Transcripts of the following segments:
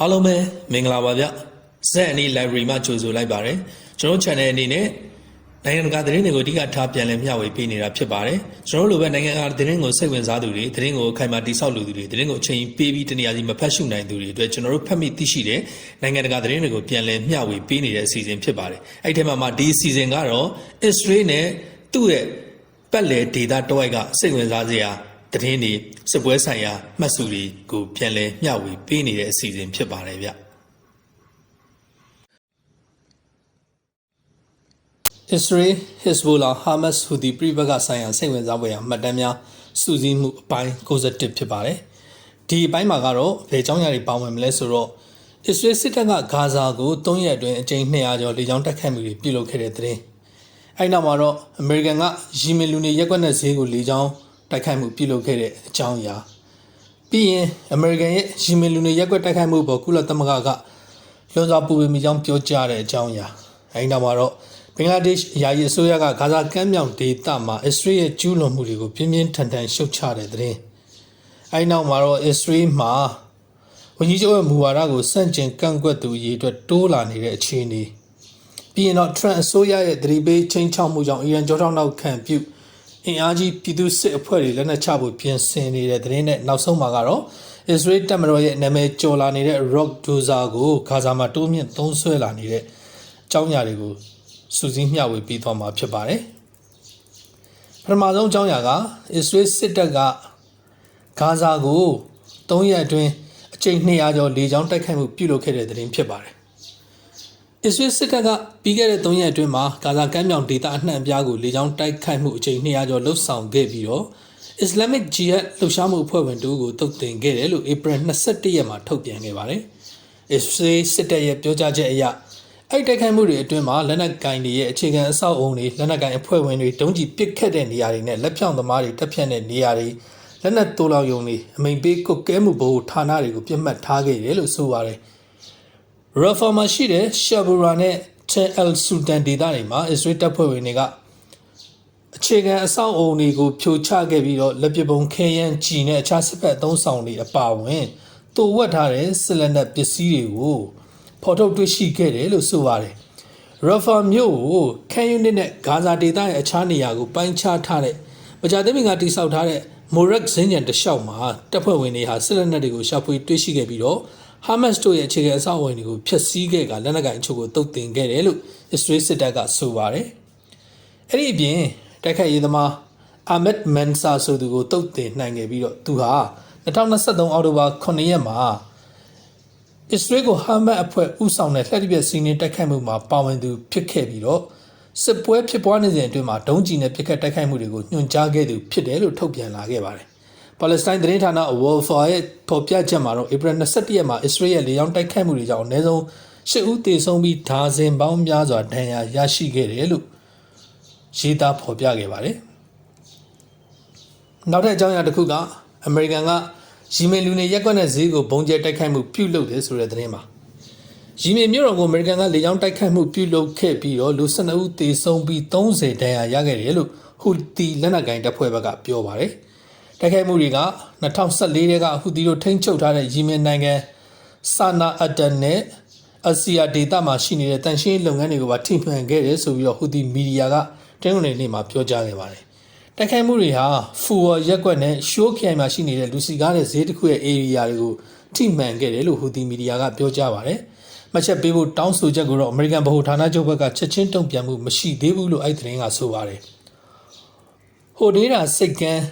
အားလုံးပဲမင်္ဂလာပါဗျဇက်အနီ library မှာကြိုဆိုလိုက်ပါတယ်ကျွန်တော် channel အနေနဲ့နိုင်ငံတကာသတင်းတွေကိုအဓိကထားပြန်လည်မျှဝေပေးနေတာဖြစ်ပါတယ်ကျွန်တော်တို့လိုပဲနိုင်ငံတကာသတင်းကိုစိတ်ဝင်စားသူတွေသတင်းကိုအခိုင်အမာတိစောက်လူသူတွေသတင်းကိုအချိန်ပေးပြီးတနေရာစီမဖတ်ရှုနိုင်သူတွေအတွက်ကျွန်တော်တို့ဖတ်မိသိရှိတဲ့နိုင်ငံတကာသတင်းတွေကိုပြန်လည်မျှဝေပေးနေတဲ့အစီအစဉ်ဖြစ်ပါတယ်အဲ့ဒီထဲမှာမှဒီအစီအစဉ်ကတော့ Israel နဲ့သူ့ရဲ့ပတ်လည်ဒေတာတောက်ကစိတ်ဝင်စားစရာ သတင်းတွေစစ်ပွဲဆိုင်ရာမှတ်စုတွေကိုပြန်လည်မျှဝေပေးနေတဲ့အစီအစဉ်ဖြစ်ပါတယ်ဗျ Israel Hezbollah Hamas Houthi ပြည်ပကဆိုင်ရာစိတ်ဝင်စားဖွယ်ရာမှတ်တမ်းများစုစည်းမှုအပိုင်း61ဖြစ်ပါတယ်ဒီအပိုင်းမှာကတော့ဘယ်အကြောင်းအရာတွေပါဝင်မလဲဆိုတော့ Israel စစ်တပ်ကဂါဇာကို3ရက်အတွင်းအကြိမ်200ကျော်လေကြောင်းတိုက်ခိုက်မှုတွေပြုလုပ်ခဲ့တဲ့တဲ့အဲ့နောက်မှာတော့ American ကယီမင်လူနေရက်ကွက်နဲ့ဈေးကိုလေကြောင်း တိုက်ခိုက်မှုပြုလုပ်ခဲ့တဲ့အကြောင်းအရာပြီးရင် American ရဲ့ယီမင်လူနေရက်ကွက်တိုက်ခိုက်မှုပေါ်ကုလသမဂ္ဂကလွန်စွာပူပင်မိကြောင်းပြောကြားတဲ့အကြောင်းအရာအဲ့နောက်မှာတော့ဘင်္ဂလားဒေ့ရှ်ယာယီအစိုးရကဂါဇာကမ်းမြောင်ဒေသမှာအစ္စရေးရဲ့ကျူးလွန်မှုတွေကိုပြင်းပြင်းထန်ထန်ရှုတ်ချတဲ့တဲ့အဲ့နောက်မှာတော့အစ္စရေးမှာဝန်ကြီးချုပ်ရဲ့မူဝါဒကိုစန့်ကျင်ကန့်ကွက်သူအရေးအတွက်တိုးလာနေတဲ့အခြေအနေပြီးရင်တော့ Trump အစိုးရရဲ့သတိပေးချင်းချောက်မှုကြောင့်အီရန်ကြောထောက်နောက်ခံပြု အင်အားကြီးပြည်သူစစ်အဖွဲ့တွေလက်နက်ချဖို့ပြင်ဆင်နေတဲ့တဲ့နဲ့နောက်ဆုံးမှာကတော့ Israel တပ်မတော်ရဲ့နာမည်ကျော်လာနေတဲ့ Rock Dozer ကိုဂါဇာမှာတိုးမြင့်သုံးဆွဲလာနေတဲ့အကြောင်းအရာတွေကိုစူးစီးမျှဝေပြီးသွားမှာဖြစ်ပါတယ်ပထမဆုံးအကြောင်းအရာကအစ္စရေးစစ်တပ်ကဂါဇာကို3ရက်အတွင်းအကြိမ်200ကျော်လေကြောင်းတိုက်ခိုက်မှုပြုလုပ်ခဲ့တဲ့တဲ့ဖြစ်ပါတယ် အစ္စရေးစစ်တပ်ကပြီးခဲ့တဲ့3ရက်အတွင်းမှာဂါဇာကမ်းမြောင်ဒေသအနှံ့အပြားကိုလေကြောင်းတိုက်ခိုက်မှုအကြိမ်200ကျော်လှုပ်ဆောင်ခဲ့ပြီးတော့ Islamic Jihad လှုပ်ရှားမှုအဖွဲ့ဝင်တို့ကိုတုတ်တင်ခဲ့တယ်လို့ April 21ရက်မှာထုတ်ပြန်ခဲ့ပါတယ်။ Israel စစ်တပ်ရဲ့ပြောကြားချက်အရအဲ့တိုက်ခိုက်မှုတွေအတွင်းမှာလက်နက်ကင်တွေရဲ့အခြေခံအဆောက်အုံတွေလက်နက်ကင်အဖွဲ့ဝင်တွေတုံးကြီးပစ်ခတ်တဲ့နေရာတွေနဲ့လက်ဖြောင့်သမားတွေတပ်ဖြတ်တဲ့နေရာတွေလက်နက်တိုးလောင်ယုံတွေအမိန်ပေးကုတ်ကဲမှုဘို့ဌာနတွေကိုပြစ်မှတ်ထားခဲ့တယ်လို့ဆိုပါတယ်။ Rafah မှာရှိတဲ့ Shabura နဲ့ Tel El Sultan ဒေသတွေမှာ Israel တပ်ဖွဲ့ဝင်တွေကအခြေခံအဆောက်အုံတွေကိုဖြိုချခဲ့ပြီးတော့လက်ပပုံခဲယမ်းကြီးနဲ့အခြားစစ်ဖက်အသုံးဆောင်တွေအပါအဝင်တိုးဝက်ထားတဲ့စစ်လက်နက်ပစ္စည်းတွေကိုဖော်ထုတ်တွေ့ရှိခဲ့တယ်လို့ဆိုပါတယ်။ Rafa မြို့ကိုခန်ယူနစ်နဲ့ဂါဇာဒေသရဲ့အခြားနေရာကိုပိုင်းခြားထားတဲ့မကြာသေးမီကတိစောက်ထားတဲ့မိုရက်ဇင်းညံတလျှောက်မှာတပ်ဖွဲ့ဝင်တွေဟာစစ်လက်နက်တွေကိုရှာဖွေတွေ့ရှိခဲ့ပြီးတော့ ဟာမတ်စ်တို့ရဲ့အခြေခံအဆောက်အအုံတွေကိုဖျက်ဆီးခဲ့ကလက်နက်ကိုင်အချို့ကိုတုတ်တင်ခဲ့တယ်လို့အစ္စရေးစစ်တပ်ကဆိုပါတယ်။အဲ့ဒီအပြင်တိုက်ခိုက်ရေးသမားအာမက်မန်ဆာဆိုသူကိုတုတ်တင်နိုင်ခဲ့ပြီးတော့သူဟာ2023အောက်တိုဘာ9ရက်မှာအစ္စရေးကိုဟာမတ်အဖွဲ့ဥဆောင်တဲ့လှည့်ပြည့်စီးနင်းတိုက်ခိုက်မှုမှာပါဝင်သူဖြစ်ခဲ့ပြီးတော့စစ်ပွဲဖြစ်ပွားနေစဉ်အတွင်းမှာဒုံးကျည်နဲ့ပစ်ခတ်တိုက်ခိုက်မှုတွေကိုညွှန်ကြားခဲ့သူဖြစ်တယ်လို့ထုတ်ပြန်လာခဲ့ပါတယ်။ ပါလက်စတိုင်းသတင်းဌာန Wolfa ရဲ့ဖော်ပြချက်မှာတော့ April 22ရက်မှာအစ္စရေးရဲ့လေကြောင်းတိုက်ခိုက်မှုတွေကြောင့်အနည်းဆုံး၈ဦးသေဆုံးပြီးဒါဇင်ပေါင်းများစွာဒဏ်ရာရရှိခဲ့တယ်လို့ရေးသားဖော်ပြခဲ့ပါတယ်။နောက်ထပ်အကြောင်းအရာတစ်ခုကအမေရိကန်ကရီမင်လူနေရက်ကွက်နဲ့ဈေးကိုဘုံကျဲတိုက်ခိုက်မှုပြုလုပ်တယ်ဆိုတဲ့သတင်းပါရီမင်မြို့တော်ကိုအမေရိကန်ကလေကြောင်းတိုက်ခိုက်မှုပြုလုပ်ခဲ့ပြီးတော့လူ12ဦးသေဆုံးပြီး30ဒဏ်ရာရခဲ့တယ်လို့ဟူတီလက်နက်ကိုင်တပ်ဖွဲ့ဘက်ကပြောပါတယ် တိုက်ခိုက်မှုတွေက2014ထဲကဟူတီတို့ထိန်းချုပ်ထားတဲ့ရီမင်နိုင်ငံဆာနာအတန်နဲ့အစီယာဒေတာမှာရှိနေတဲ့တန်ရှင်းလုပ်ငန်းတွေကိုပါထိမှန်ခဲ့တယ်ဆိုပြီးတော့ဟူတီမီဒီယာကတင်းဝင်နေမှာပြောကြားခဲ့ပါတယ်တိုက်ခိုက်မှုတွေဟာဖူဝါရက်ကွက်နဲ့ရှိုးခိုင်မှာရှိနေတဲ့လူစီကားတဲ့ဈေးတစ်ခုရဲ့ area တွေကိုထိမှန်ခဲ့တယ်လို့ဟူသီမီဒီယာကပြောကြားပါတယ်။မှတ်ချက်ပေးဖို့တောင်းဆိုချက်ကိုတော့ American ဗဟိုဌာနချုပ်ဘက်ကချက်ချင်းတုံ့ပြန်မှုမရှိသေးဘူးလို့အဲ့ဒီသတင်းကဆိုပါတယ်။ဟိုဒေးတာစိတ်ကန်း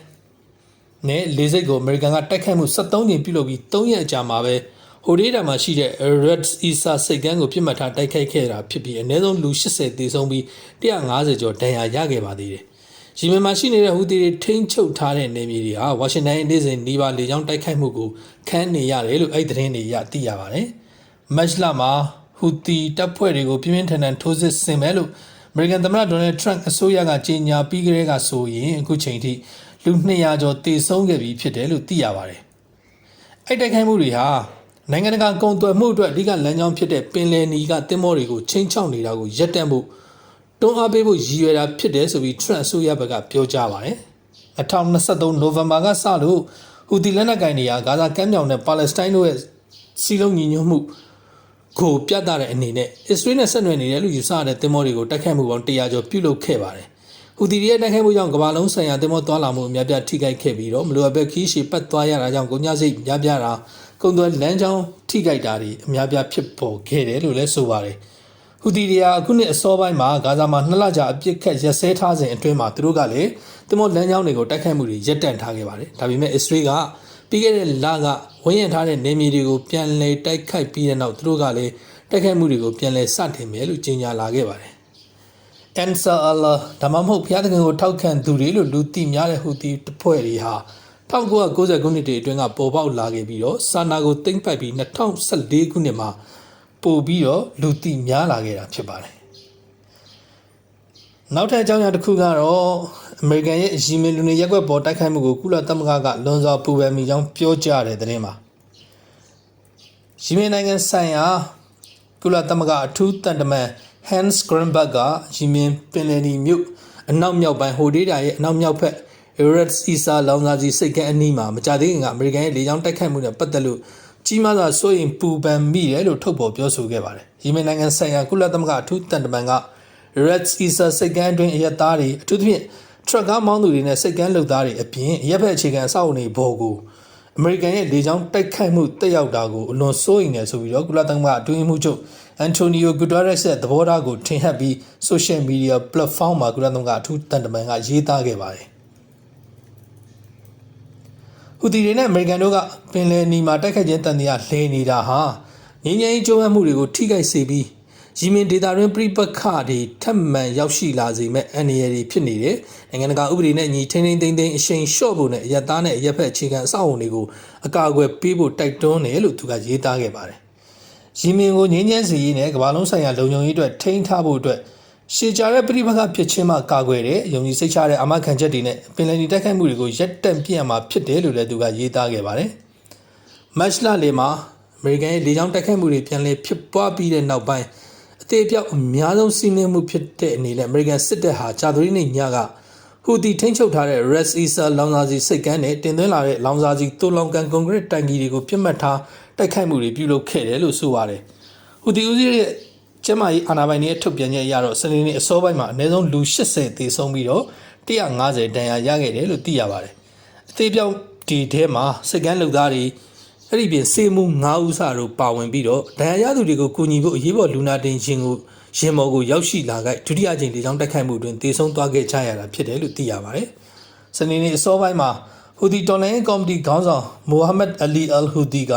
နဲ့လေစိတ်ကို American ကတိုက်ခိုက်မှု73ကြိမ်ပြုလုပ်ပြီး3ရက်အကြာမှာပဲဟိုဒေးတာမှာရှိတဲ့ Red Isa စိတ်ကန်းကိုပြစ်မှတ်ထားတိုက်ခိုက်ခဲ့တာဖြစ်ပြီးအနည်းဆုံးလူ80သေဆုံးပြီး150ကျော်ဒဏ်ရာရခဲ့ပါသေးတယ်။ရီမင်မှာရှိနေတဲ့ဟူသီတွေထိန်းချုပ်ထားတဲ့နေမြေတွေဟာဝါရှင်တန်ရဲ့နေ့စဉ်နေပါလေကြောင်းတိုက်ခိုက်မှုကိုခန်းနေရတယ်လို့အဲ့သတင်းတွေရသိရပါတယ်။မတ်လမှာဟူသီတပ်ဖွဲ့တွေကိုပြင်းပြင်းထန်ထန်ထိုးစစ်ဆင်မယ်လို့အမေရိကန်သမ္မတဒေါ်နယ်ထရန့်အစိုးရကကြေညာပြီးကတည်းကဆိုရင်အခုချိန်ထိ လူ200ကျော်တေဆုံးခဲ့ပြီဖြစ်တယ်လို့သိရပါတယ်။အဲ့တိုက်ခိုက်မှုတွေဟာနိုင်ငံတကာကုန်သွယ်မှုအတွက်အဓိကလမ်းကြောင်းဖြစ်တဲ့ပင်လယ်နီကတင်မောတွေကိုချင်းချောက်နေတာကိုရပ်တန့်ဖို့တွန်းအားပေးဖို့ရည်ရွယ်တာဖြစ်တယ်ဆိုပြီး Trump အစိုးရဘက်ကပြောကြားပါတယ်။2023နိုဝင်ဘာကစလို့ဟူသီလက်နက်ကိုင်တွေကဂါဇာကမ်းမြောင်နဲ့ပါလက်စတိုင်းတို့ရဲ့စီလုံးညီညွတ်မှုကိုပြသတဲ့အနေနဲ့အစ္စရေးနဲ့ဆက်နွယ်နေတယ်လို့ယူဆရတဲ့တင်မောတွေကိုတိုက်ခိုက်မှုပေါင်း100ကျော်ပြုလုပ်ခဲ့ပါတယ်။ ဟူသီတွေရဲ့တိုက်ခိုက်မှုကြောင့်ကမ္ဘာလုံးဆိုင်ရာတင်မောသွားလာမှုအများပြားထိခိုက်ခဲ့ပြီးတော့မလိုအပ်ပဲခီးရှည်ပတ်သွားရတာကြောင့်ကုန်ကျစရိတ်များပြားတာကုန်သွယ်လမ်းကြောင်းထိခိုက်တာတွေအများပြားဖြစ်ပေါ်ခဲ့တယ်လို့လည်းဆိုပါတယ်။ဟူသီတွေကအခုနှစ်အစောပိုင်းမှာဂါဇာမှာနှစ်လကြာအပြစ်ခတ်ရက်စဲထားစဉ်အတွင်းမှာသူတို့ကလည်းတင်မောလမ်းကြောင်းတွေကိုတိုက်ခိုက်မှုတွေရပ်တန့်ထားခဲ့ပါတယ်။ဒါပေမဲ့အစ္စရေးကပြီးခဲ့တဲ့လကဝန်းရံထားတဲ့နေမြေတွေကိုပြန်လည်တိုက်ခိုက်ပြီးတဲ့နောက်သူတို့ကလည်းတိုက်ခိုက်မှုတွေကိုပြန်လည်စတင်မယ်လို့ကြေညာလာခဲ့ပါတယ်။ Ansar Allah ဒါမှမဟုတ်ဘုရားသခင်ကိုထောက်ခံသူတွေလို့လူသိများတဲ့ဟူသီတပ်ဖွဲ့တွေဟာ1990ခုနှစ်တည်းအတွင်းကပေါ်ပေါက်လာခဲ့ပြီးတော့စာနာကိုသိမ့်ပိုက်ပြီး2014ခုနှစ်မှာပို့ပြီးတော့လူသိများလာခဲ့တာဖြစ်ပါတယ်။နောက်ထပ်အကြောင်းအရာတစ်ခုကတော့အမေရိကန်ရဲ့ရီမင်လူနေရက်ွက်ပေါ်တိုက်ခိုက်မှုကိုကုလသမဂ္ဂကလွန်စွာပူပန်မိကြောင်းပြောကြားတဲ့သတင်းမှာရီမင်နိုင်ငံဆိုင်ရာကုလသမဂ္ဂအထူးတန်တမန် Hans Granberg ကရီမင်ပင်လယ်နီမြို့အနောက်မြောက်ပိုင်းဟိုဒေးတာရဲ့အနောက်မြောက်ဘက် Eretz Isa လောင်စာကြီးစိတ်ကန်းအနီးမှာမကြသေးခင်ကအမေရိကန်ရဲ့လေကြောင်းတိုက်ခိုက်မှုနဲ့ပတ်သက်လို့ကြီးမားစွာစိုးရိမ်ပူပန်မိတယ်လို့ထုတ်ဖော်ပြောဆိုခဲ့ပါတယ်။ရီမင်နိုင်ငံဆိုင်ရာကုလသမဂ္ဂအထူးတန်တမန်က Red Isa စိတ်ကန်းအတွင်းအရက်သားတွေအထူးသဖြင့်ထရက်ကားမောင်းသူတွေနဲ့စိတ်ကန်းလုပ်သားတွေအပြင်ရက်ဖက်အခြေခံအဆောက်အုံတွေဘော်ကိုအမေရိကန်ရဲ့လေကြောင်းတိုက်ခိုက်မှုတက်ရောက်တာကိုအလွန်စိုးရိမ်နေဆိုပြီးတော့ကုလသမဂ္ဂအတွင်းမှုချုပ် အန်တိုနီယိုဂူတာရက်စ်ရဲ့သဘောထားကိုထင်ဟပ်ပြီး social media platform မှာကုလသမဂ္ဂအထူးတန်တမန်ကရေးသားခဲ့ပါတယ်။ဟူတီတွေနဲ့အမေရိကန်တို့ကပင်လယ်နီမှာတိုက်ခိုက်ခြင်းတန်တရားလဲနေတာဟာငြိမ်းချမ်းရေးကြိုးပမ်းမှုတွေကိုထိခိုက်စေပြီးရီမင်ဒေတာတွင်ပြိပခတွေထပ်မံရောက်ရှိလာစေမဲ့အန္တရာယ်တွေဖြစ်နေတယ်။နိုင်ငံတကာဥပဒေနဲ့ညီထိန်းထိန်းသိမ်းသိမ်းအရှိန်လျှော့ဖို့နဲ့အယက်သားနဲ့အရက်ဖက်အခြေခံအဆောက်အုံတွေကိုအကာအကွယ်ပေးဖို့တိုက်တွန်းတယ်လို့သူကရေးသားခဲ့ပါတယ်။ ရီမင်ကိုငြိမ်းချမ်းစေရေးနဲ့ကမ္ဘာလုံးဆိုင်ရာလုံခြုံရေးအတွက်ထိန်းထားဖို့အတွက်ရှေ့ကြတဲ့ပြိပခဖြစ်ခြင်းမှကာကွယ်တဲ့ယုံကြည်စိတ်ချတဲ့အမခံချက်တွေနဲ့ပင်လယ်နီတိုက်ခိုက်မှုတွေကိုရပ်တန့်ပြရမှာဖြစ်တယ်လို့လည်းသူကရေးသားခဲ့ပါတယ်။မတ်လလေမှာအမေရိကန်ရဲ့လေကြောင်းတိုက်ခိုက်မှုတွေပြန်လည်ဖြစ်ပွားပြီးတဲ့နောက်ပိုင်းအသေးအပြောက်အများဆုံးစီးနှင်းမှုဖြစ်တဲ့အနေနဲ့ American စစ်တပ်ဟာဂျာသရီနေ့ညကဟူတီထိန်းချုပ်ထားတဲ့ Red Isa လောင်စာစီစိတ်ကမ်းနဲ့တင်သွင်းလာတဲ့လောင်စာစီတူလောင်ကန်ကွန်ကရစ်တိုင်ကြီးတွေကိုပြစ်မှတ်ထား တိုက်ခိုက်မှုတွေပြုလုပ်ခဲ့တယ်လို့ဆိုပါတယ်။ဟူတီဦးစီးရဲ့ကျမကြီးအာနာပိုင်ရဲ့ထုတ်ပြန်ချက်အရတော့စနေနေ့အစောပိုင်းမှာအနည်းဆုံးလူ80သေဆုံးပြီးတော့150ဒဏ်ရာရခဲ့တယ်လို့သိရပါတယ်။အသေးပြောက်ဒီထဲမှာစိတ်ကမ်းလုပ်သားတွေအဲ့ဒီပြင်စေမှု9ဦးစာတို့ပါဝင်ပြီးတော့ဒဏ်ရာရသူတွေကိုကူညီဖို့အရေးပေါ်လူနာတင်ရှင်ကိုရင်မော်ကိုရောက်ရှိလာခဲ့ဒုတိယကြိမ်လေကြောင်းတိုက်ခိုက်မှုတွင်တေဆုံးသွားခဲ့ကြရတာဖြစ်တယ်လို့သိရပါတယ်။စနေနေ့အစောပိုင်းမှာဟူဒီတော်လိုင်းကော်မတီခေါင်းဆောင်မိုဟာမက်အလီအယ်ဟူဒီက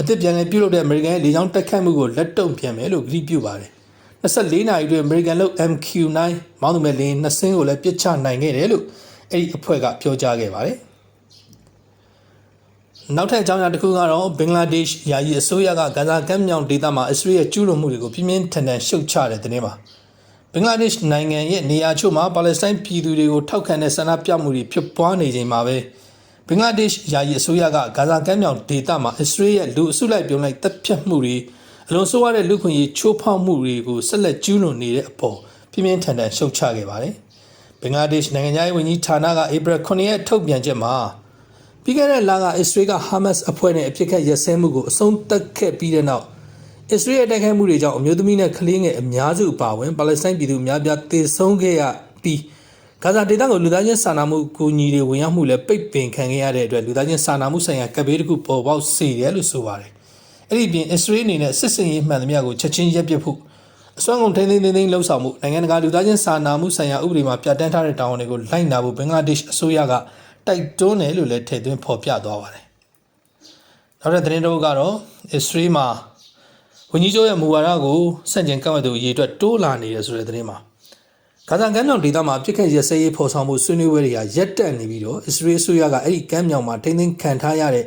အသစ်ပြန်လည်ပြုလုပ်တဲ့အမေရိကန်ရဲ့လေကြောင်းတိုက်ခိုက်မှုကိုလက်တုံ့ပြန်မယ်လို့ကြေညာပြုပါတယ်။24နာရီအတွင်းအမေရိကန်လို့ MQ9 မောင်းသူမဲ့လေနှစ်စင်းကိုလည်းပစ်ချနိုင်ခဲ့တယ်လို့အဲ့ဒီအဖွဲ့ကပြောကြားခဲ့ပါတယ်။နောက်ထပ်အကြောင်းအရာတစ်ခုကတော့ဘင်္ဂလားဒေ့ရှ်ယာယီအစိုးရကဂါဇာကမ်းမြောင်ဒေသမှာအစ္စရေးရဲ့ကျူးလွန်မှုတွေကိုပြင်းပြင်းထန်ထန်ရှုတ်ချတဲ့တဲ့မှာဘင်္ဂလားဒေ့ရှ်နိုင်ငံရဲ့နေရာချို့မှာပါလက်စတိုင်းပြည်သူတွေကိုထောက်ခံတဲ့ဆန္ဒပြမှုတွေဖြစ်ပွားနေချိန်မှာပဲ ဘင်္ဂလားဒေ့ရှ်ယာယီအစိုးရကဂါဇာကမ်းမြောင်ဒေသမှာအစ္စရေးရဲ့လူအစုလိုက်ပြုံလိုက်တပ်ဖြတ်မှုတွေအလွန်ဆိုးရတဲ့လူခွင့်ရေးချိုးဖောက်မှုတွေကိုဆက်လက်ကျူးလွန်နေတဲ့အပေါ်ပြင်းပြင်းထန်ထန်ရှုတ်ချခဲ့ပါတယ်ဘင်္ဂလားဒေ့ရှ်နိုင်ငံသားရေးဝန်ကြီးဌာနကဧပြီ9ရက်ထုတ်ပြန်ချက်မှာပြီးခဲ့တဲ့လကအစ္စရေးကဟာမတ်စ်အဖွဲ့နဲ့အဖြစ်ခတ်ရစဲမှုကိုအဆုံးသတ်ခဲ့ပြီးတဲ့နောက်အစ္စရေးရဲ့တိုက်ခိုက်မှုတွေကြောင့်အမျိုးသမီးနဲ့ကလေးငယ်အများစုအပါအဝင်ပါလက်စတိုင်းပြည်သူအများပြားသေဆုံးခဲ့ရပြီး ဂါဇာဒေသကိုလူသားချင်းစာနာမှုကူညီတွေဝင်ရောက်မှုလည်းပိတ်ပင်ခံခဲ့ရတဲ့အတွက်လူသားချင်းစာနာမှုဆိုင်ရာကပ်ဘေးတစ်ခုပေါ်ပေါက်စေတယ်လို့ဆိုပါတယ်။အဲ့ဒီပြင်အစ္စရေးအနေနဲ့စစ်စင်ရေးမှန်သမျှကိုချက်ချင်းရပ်ပစ်ဖို့အစွမ်းကုန်ထိန်းသိမ်းသိမ်းသိမ်းလှုပ်ဆောင်မှုနိုင်ငံတကာလူသားချင်းစာနာမှုဆိုင်ရာဥပဒေမှာပြဋ္ဌာန်းထားတဲ့တာဝန်တွေကိုလိုက်နာဖို့ဘင်္ဂလားဒေ့ရှ်အစိုးရကတိုက်တွန်းတယ်လို့လည်းထည့်သွင်းဖော်ပြသွားပါတယ်။နောက်တဲ့သတင်းတော့ကတော့အစ္စရေးမှာဝန်ကြီးချုပ်ရဲ့မူဝါဒကိုစန့်ကျင်ကန့်ကွက်သူအရေးအတွက်တိုးလာနေတယ်ဆိုတဲ့သတင်းမှာ ဂါဇာကမ်းမြောင်ဒေသမှာပြစ်ခတ်ရစဲရေးဖော်ဆောင်မှုဆွေးနွေးပွဲတွေကရက်တက်နေပြီးတော့အစ္စရေးအစိုးရကအဲ့ဒီကမ်းမြောင်မှာထိမ့်သိမ်းခံထားရတဲ့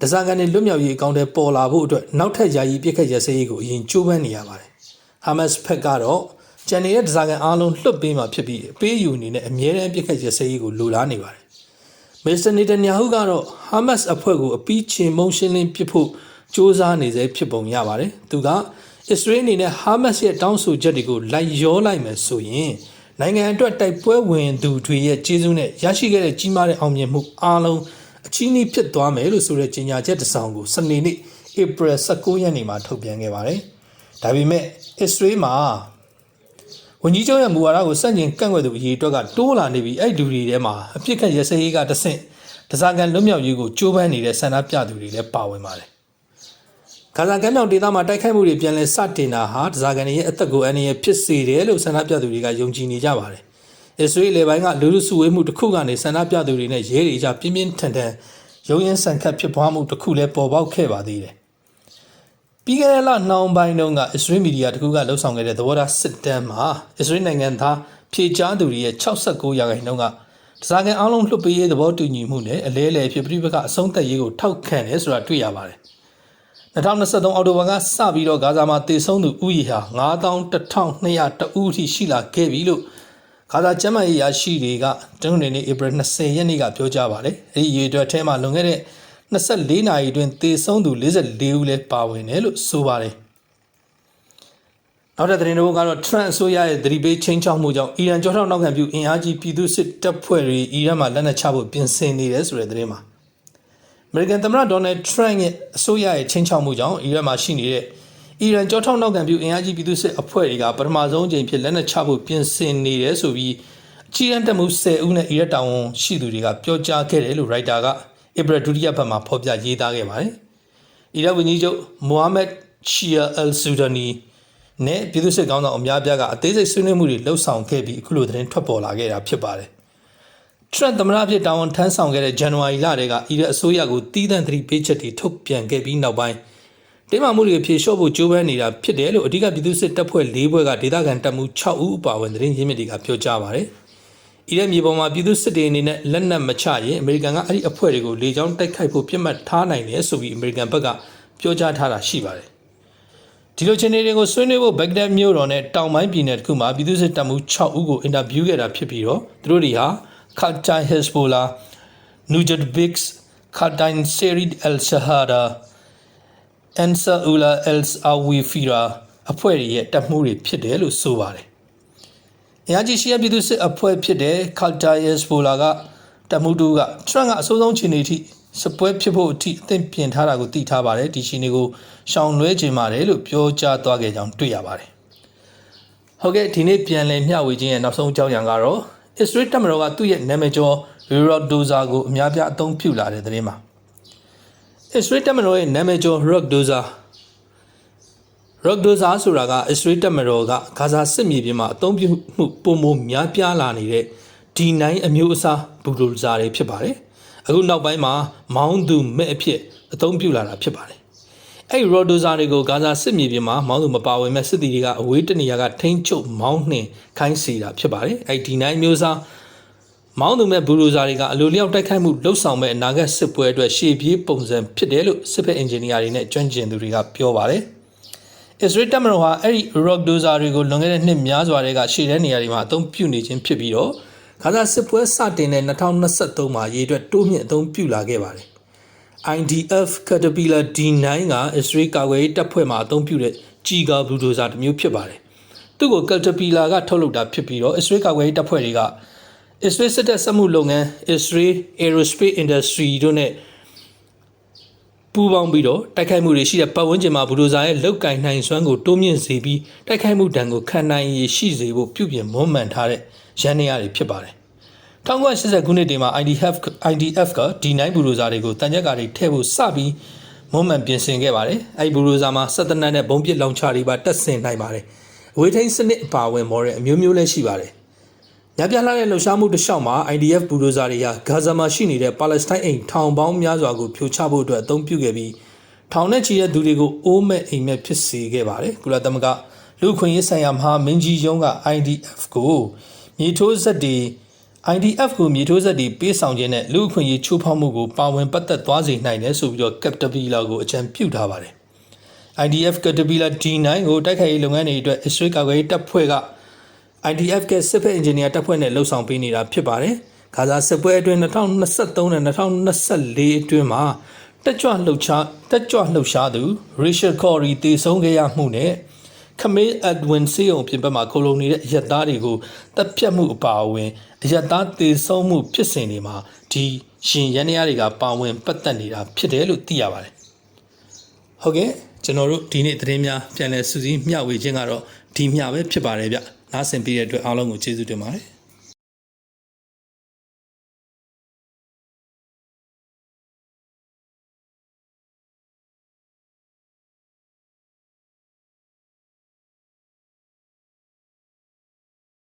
ဒဇာကန်တွေလွတ်မြောက်ရေးအကောင့်တွေပေါ်လာဖို့အတွက်နောက်ထပ်ယာယီပြစ်ခတ်ရစဲရေးကိုအရင်ကြိုးပမ်းနေရပါတယ်။ဟာမတ်စ်ဖက်ကတော့ကျန်နေတဲ့ဒဇာကန်အားလုံးလွတ်ပေးမှာဖြစ်ပြီးအပေးယူအနေနဲ့အမြဲတမ်းပြစ်ခတ်ရစဲရေးကိုလိုလားနေပါတယ်။မစ္စတာနေတန်ယာဟုကတော့ဟာမတ်စ်အဖွဲ့ကိုအပီးချင်မုံရှင်းလင်းပစ်ဖို့စ조사နေစေဖြစ်ပုံရပါတယ်။သူက အစ္စရေးအနေနဲ့ဟာမတ်စ်ရဲ့တောင်းဆိုချက်တွေကိုလိုက်ရောလိုက်မယ်ဆိုရင်နိုင်ငံအတွက်တိုက်ပွဲဝင်သူတွေရဲ့ကျေးဇူးနဲ့ရရှိခဲ့တဲ့ကြီးမားတဲ့အောင်မြင်မှုအားလုံးအချီးနှီးဖြစ်သွားမယ်လို့ဆိုတဲ့ကြေညာချက်တစ်စောင်ကိုစနေနေ့ April 19ရက်နေ့မှာထုတ်ပြန်ခဲ့ပါတယ်။ဒါပေမဲ့ Israel မှာဝန်ကြီးချုပ်ရဲ့မူဝါဒကိုစန့်ကျင်ကန့်ကွက်သူအရေးအတွက်ကတိုးလာနေပြီးအဲ့ဒီလူတွေထဲမှာအပြစ်ခတ်ရစရေးကတဆင့်တစားကန်လွတ်မြောက်ရေးကိုကြိုးပမ်းနေတဲ့ဆန္ဒပြသူတွေလည်းပါဝင်ပါတယ်။ ဂါဇာကမ်းမြောင်ဒေသမှာတိုက်ခိုက်မှုတွေပြန်လည်စတင်တာဟာတစားကန်ရဲ့အသက်ကိုအန္တရာယ်ဖြစ်စေတယ်လို့ဆန္ဒပြသူတွေကယုံကြည်နေကြပါတယ်။အစ္စရေးလေပိုင်းကလူလူစုဝေးမှုတစ်ခုကနေဆန္ဒပြသူတွေနဲ့ရဲတွေကြားပြင်းပြင်းထန်ထန်ရုံရင်ဆန်ခတ်ဖြစ်ပွားမှုတစ်ခုလည်းပေါ်ပေါက်ခဲ့ပါသေးတယ်။ပြီးခဲ့တဲ့လနှောင်းပိုင်းတုန်းကအစ္စရေးမီဒီယာတခုကလှုပ်ဆောင်ခဲ့တဲ့သဘောထားစစ်တမ်းမှာအစ္စရေးနိုင်ငံသားဖြေချားသူတွေရဲ့69ရာခိုင်နှုန်းကတစားကန်အားလုံးလွှတ်ပေးရေးသဘောတူညီမှုနဲ့အလဲအလဲဖြစ်ပြိပကအဆုံးသက်ရေးကိုထောက်ခံတယ်ဆိုတာတွေ့ရပါတယ်။ 2023အောက်တိုဘာကစပြီးတော့ဂါဇာမှာတေဆုံးသူဥယျာ91,200တဦးထိရှိလာခဲ့ပြီလို့ဂါဇာကျမ်းမာရေးရရှိတွေကတနင်္ဂနွေနေ့ဧပြီ20ရက်နေ့ကပြောကြားပါတယ်။အဲဒီရေအတွက်ထဲမှာလွန်ခဲ့တဲ့24နာရီအတွင်းတေဆုံးသူ44ဦးလည်းပါဝင်တယ်လို့ဆိုပါတယ်။နောက်တဲ့သတင်းတစ်ပုဒ်ကတော့ Trump အစိုးရရဲ့သတိပေးချင်းချောက်မှုကြောင့်အီရန်ကြောထောက်နောက်ခံပြုအင်အားကြီးပြည်သူစစ်တပ်ဖွဲ့တွေအီရန်မှာလက်နက်ချဖို့ပြင်ဆင်နေတယ်ဆိုတဲ့သတင်းမှာ အမေရိကန်သမ္မတဒေါ်နယ်ထရန့်ရဲ့အစိုးရရဲ့ချင်းချောက်မှုကြောင့်အီရန်မှာရှိနေတဲ့အီရန်ကြောထောက်နောက်ခံပြုအင်အားကြီးပြည်သူစစ်အဖွဲ့တွေကပထမဆုံးအကြိမ်ဖြစ်လက်နက်ချဖို့ပြင်ဆင်နေတယ်ဆိုပြီးအကြီးအကဲမှု10ဦးနဲ့အီရတ်တောင်ဝန်ရှိသူတွေကပြောကြားခဲ့တယ်လို့ရိုက်တာကဧပြီဒုတိယပတ်မှာဖော်ပြရေးသားခဲ့ပါတယ်။အီရတ်ဝန်ကြီးချုပ်မိုဟာမက်ရှီယာအယ်ဆူဒနီနဲ့ပြည်သူ့စစ်ကောင်းဆောင်အများပြားကအသေးစိတ်ဆွေးနွေးမှုတွေလှုပ်ဆောင်ခဲ့ပြီးအခုလိုသတင်းထွက်ပေါ်လာခဲ့တာဖြစ်ပါတယ်။ Trump သမ္မတဖြစ်တာဝန်ထမ်းဆောင်ခဲ့တဲ့ဇန်နဝါရီလတည်းကအီရတ်အစိုးရကိုတီးသန့်သတိပေးချက်တွေထုတ်ပြန်ခဲ့ပြီးနောက်ပိုင်းတင်းမာမှုတွေဖြေလျှော့ဖို့ကြိုးပမ်းနေတာဖြစ်တယ်လို့အဓိကပြည်သူ့စစ်တပ်ဖွဲ့၄ဘွဲ့ကဒေသခံတပ်မှု6ဦးအပါအဝင်သတင်းရင်းမြစ်တွေကပြောကြားပါတယ်။အီရတ်မြေပေါ်မှာပြည်သူ့စစ်တွေအနေနဲ့လက်နက်မချရင်အမေရိကန်ကအဲ့ဒီအဖွဲ့တွေကိုလေကြောင်းတိုက်ခိုက်ဖို့ပြစ်မှတ်ထားနိုင်တယ်ဆိုပြီးအမေရိကန်ဘက်ကပြောကြားထားတာရှိပါတယ်။ဒီလိုခြေနေတွေကိုဆွေးနွေးဖို့ဘက်ဂဒက်မြို့တော်နဲ့တောင်ပိုင်းပြည်နယ်တစ်ခုမှာပြည်သူ့စစ်တပ်မှု6ဦးကိုအင်တာဗျူးခဲ့တာဖြစ်ပြီးတော့သူတို့တွေဟာ Khaltay Hezbollah, Nujat Biggs, Khaltay Serid al-Shahada, Ansarullah al-Awifira အဖွဲ့တွေရဲ့တပ်မှုတွေဖြစ်တယ်လို့ဆိုပါတယ်။အင်အားကြီးရှီယာပြည်သူစစ်အဖွဲ့ဖြစ်တဲ့ Khaltay Hezbollah ကတပ်မှုတို့က Trump ကအစိုးဆုံးခြေနေထိစပွဲဖြစ်ဖို့အထိအသင့်ပြင်ထားတာကိုသိထားပါတယ်ဒီရှင်တွေကိုရှောင်လွဲခြင်းပါတယ်လို့ပြောကြားသွားခဲ့ကြောင်းတွေ့ရပါတယ်။ဟုတ်ကဲ့ဒီနေ့ပြန်လည်မျှဝေခြင်းရဲ့နောက်ဆုံးအကြောင်းအရာကတော့ Israel တပ်မတော်ကသူ့ရဲ့နာမည်ကျော် Rock Dozer ကိုအများပြအသုံးပြုလာတဲ့သတင်းမှာ Israel တပ်မတော်ရဲ့နာမည်ကျော် Rock Dozer Rock Dozer ဆိုတာက Israel တပ်မတော်ကဂါဇာစစ်မြေပြင်မှာအသုံးပြုမှုပုံမများပြားလာနေတဲ့ D9 အမျိုးအစားဘူဒိုဇာတွေဖြစ်ပါတယ်။အခုနောက်ပိုင်းမှာမောင်းသူမဲ့အဖြစ်အသုံးပြုလာတာဖြစ်ပါတယ်။ အဲ့ဒီ Rock Dozer တွေကိုဂါဇာစစ်မြေပြင်မှာမောင်းသူမပါဝင်မဲ့စစ်သည်တွေကအဝေးတနေရာကထိန်းချုပ်မောင်းနှင်ခိုင်းစီတာဖြစ်ပါတယ်။အဲ့ဒီ D9 မျိုးစားမောင်းသူမဲ့ဘူဒိုဇာတွေကအလိုလျောက်တိုက်ခိုက်မှုလှုပ်ဆောင်မဲ့အနာဂတ်စစ်ပွဲအတွက်ရှေ့ပြေးပုံစံဖြစ်တယ်လို့စစ်ဖက်အင်ဂျင်နီယာတွေနဲ့ကျွမ်းကျင်သူတွေကပြောပါတယ်။ Israel တပ်မတော်ဟာအဲ့ဒီ rock dozer တွေကိုလွန်ခဲ့တဲ့နှစ်များစွာတည်းကရှေ့တဲ့နေရာတွေမှာအသုံးပြုနေခြင်းဖြစ်ပြီးတော့ခါသာစစ်ပွဲစတင်တဲ့2023မှာရေအတွက်တိုးမြင့်အသုံးပြုလာခဲ့ပါတယ်။ IDF Caterpillar D9 က Israel ကာကွယ်ရေးတပ်ဖွဲ့မှာအသုံးပြုတဲ့ကြီးကာ bulldozer တစ်မျိုးဖြစ်ပါတယ်။သူ့ကို Caterpillar ကထုတ်လုပ်တာဖြစ်ပြီးတော့ Israel ကာကွယ်ရေးတပ်ဖွဲ့တွေက Israel စစ်တပ်စက်မှုလုပ်ငန်း Israel Aerospace Industry တို့နဲ့ပူးပေါင်းပြီးတော့တိုက်ခိုက်မှုတွေရှိတဲ့ပတ်ဝန်းကျင်မှာဘူဒိုဇာရဲ့လောက်ကင်နိုင်စွမ်းကိုတိုးမြင့်စေပြီးတိုက်ခိုက်မှုတံကိုခံနိုင်ရရှိစေဖို့ပြုပြင်မွမ်းမံထားတဲ့ရန်နေရတွေဖြစ်ပါတယ်။ 1980ခုနှစ်တည်းမှာ IDF IDF က D9 ဘူဒိုဇာတွေကိုတန်ကြက်ကာတွေထည့်ဖို့စပြီးမွမ်းမံပြင်ဆင်ခဲ့ပါတယ်။အဲဒီဘူဒိုဇာမှာစက်တနတ်နဲ့ဘုံပစ်လောင်ချတွေပါတက်ဆင်နိုင်ပါတယ်။အဝေးထိန်းစနစ်အပါဝင်မော်ဒယ်အမျိုးမျိုးလည်းရှိပါတယ်။ညပြလှတဲ့လှုပ်ရှားမှုတစ်လျှောက်မှာ IDF ဘူဒိုဇာတွေကဂါဇာမှာရှိနေတဲ့ပါလက်စတိုင်းအိမ်ထောင်ပေါင်းများစွာကိုဖြိုချဖို့အတွက်အသုံးပြုခဲ့ပြီးထောင်နဲ့ချီတဲ့သူတွေကိုအိုးမဲ့အိမ်မဲ့ဖြစ်စေခဲ့ပါတယ်ကုလသမဂ္ဂလူခွင့်ရေးဆိုင်ရာမဟာမင်းကြီးရုံးက IDF ကိုမြေထိုးဆက်တွေ IDF ကိုမြေထိုးဆက်တွေပေးဆောင်ခြင်းနဲ့လူခွင့်ရေးချိုးဖောက်မှုကိုပါဝင်ပတ်သက်သွားစေနိုင်တယ်ဆိုပြီးတော့ Caterpillar ကိုအကြံပြုထားပါတယ် IDF Caterpillar D9 ကိုတိုက်ခိုက်ရေးလုပ်ငန်းတွေအတွက် Israel ကာကွယ်ရေးတပ်ဖွဲ့က IDF ကစစ်ဖက်အင်ဂျင်နီယာတပ်ဖွဲ့နဲ့လှုပ်ဆောင်ပေးနေတာဖြစ်ပါတယ်။ဂါဇာစစ်ပွဲအတွင်း2023နဲ့2024အတွင်းမှာတက်ကြွလှုပ်ရှားတက်ကြွလှုပ်ရှားသူ Richard Corey တည်ဆုံးခဲ့ရမှုနဲ့ ခမေး Edwin စေယုံပြင်ပမှာခိုလုံနေတဲ့အရက်သားတွေကိုတပ်ဖြတ်မှုအပါအဝင်အရက်သားတည်ဆုံးမှုဖြစ်စဉ်တွေမှာဒီရှင်ရန်ရတွေကပါဝင်ပတ်သက်နေတာဖြစ်တယ်လို့သိရပါတယ်။ဟုတ်ကဲ့ကျွန်တော်တို့ဒီနေ့သတင်းများပြန်လည်စူးစီးမျှဝေခြင်းကတော့ဒီမျှပဲဖြစ်ပါတယ်ဗျနားဆင်ပြီးတဲ့အတွက်အားလုံးကိုကျေးဇူးတင်ပါတယ်